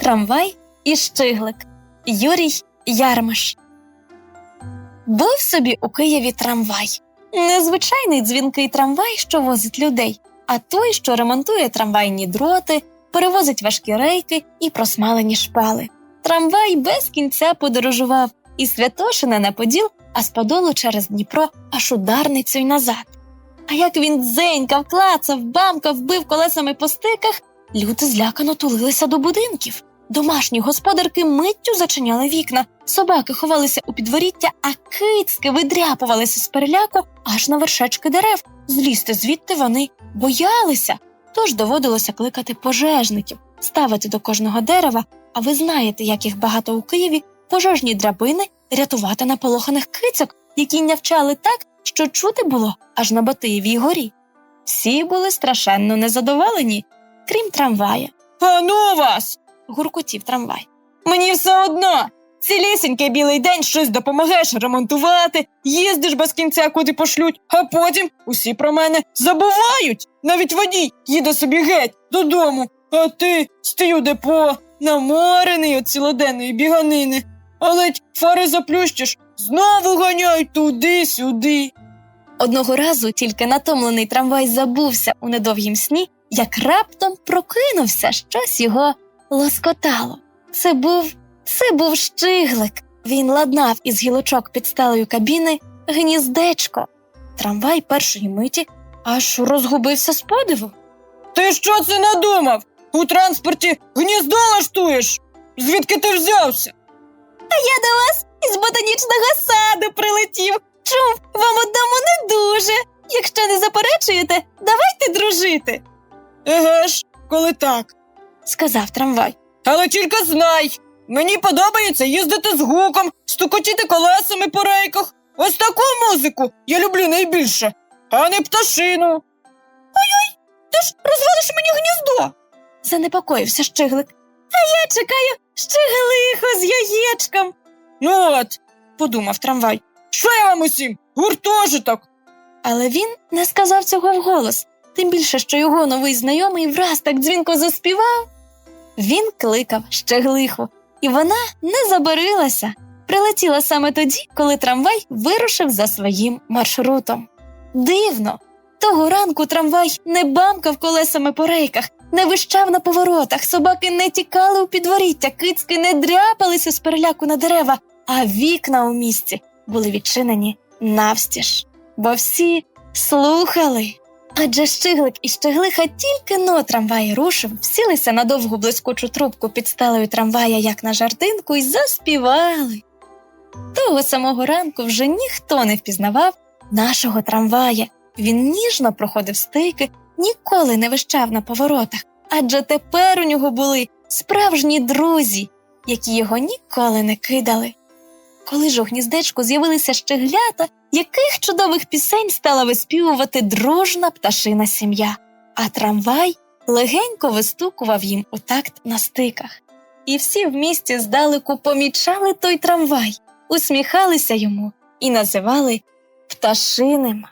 Трамвай і щиглик Юрій Ярмаш. Був собі у Києві трамвай. Незвичайний дзвінкий трамвай, що возить людей, а той, що ремонтує трамвайні дроти, перевозить важкі рейки і просмалені шпали. Трамвай без кінця подорожував із Святошина на Поділ, а з Подолу через Дніпро аж у Дарницю й назад. А як він дзенькав, клацав, бамкав, бив колесами по стиках, люди злякано тулилися до будинків. Домашні господарки миттю зачиняли вікна, собаки ховалися у підворіття, а кицьки видряпувалися з переляку аж на вершечки дерев. Злізти звідти вони боялися. Тож доводилося кликати пожежників, ставити до кожного дерева, а ви знаєте, як їх багато у Києві, пожежні драбини рятувати наполоханих кицьок, які нявчали так, що чути було аж на Батиєвій горі. Всі були страшенно незадоволені, крім трамвая. А ну вас! Гуркотів трамвай. Мені все одно. Цілісінький білий день щось допомагаєш ремонтувати, їздиш без кінця, куди пошлють, а потім усі про мене забувають. Навіть водій їде собі геть додому, а ти стою депо, наморений від цілоденної біганини. А ледь фари заплющиш, знову ганяють туди-сюди. Одного разу тільки натомлений трамвай забувся у недовгім сні, як раптом прокинувся, щось його лоскотало. Це був це був щиглик. Він ладнав із гілочок під стелею кабіни гніздечко. Трамвай першої миті аж розгубився з подиву. Ти що це надумав? У транспорті гніздо лаштуєш? Звідки ти взявся? А я до вас із ботанічного саду прилетів. Чув, вам одному не дуже. Якщо не заперечуєте, давайте дружити. Еге ж, коли так, сказав трамвай. Але тільки знай, мені подобається їздити з гуком, стукотіти колесами по рейках. Ось таку музику я люблю найбільше, а не пташину. Ой-ой, ти ж розвалиш мені гніздо. занепокоївся щиглик. А я чекаю щиглихо з яєчком. Ну от, подумав трамвай. Що я вам усім? Гуртожиток. Але він не сказав цього вголос, тим більше, що його новий знайомий враз так дзвінко заспівав. Він кликав щеглиху, і вона не забарилася. Прилетіла саме тоді, коли трамвай вирушив за своїм маршрутом. Дивно, того ранку трамвай не бамкав колесами по рейках, не вищав на поворотах, собаки не тікали у підворіття, кицьки не дряпалися з переляку на дерева, а вікна у місті були відчинені навстіж, бо всі слухали. Адже щиглик і щеглиха тільки но трамвай рушив, всілися на довгу блискучу трубку під стелею трамвая, як на жартинку, і заспівали. Того самого ранку вже ніхто не впізнавав нашого трамвая. Він ніжно проходив стики, ніколи не вищав на поворотах, адже тепер у нього були справжні друзі, які його ніколи не кидали. Коли ж у гніздечку з'явилися щеглята, яких чудових пісень стала виспівувати дружна пташина сім'я, а трамвай легенько вистукував їм у такт на стиках. І всі в місті здалеку помічали той трамвай, усміхалися йому і називали пташиним.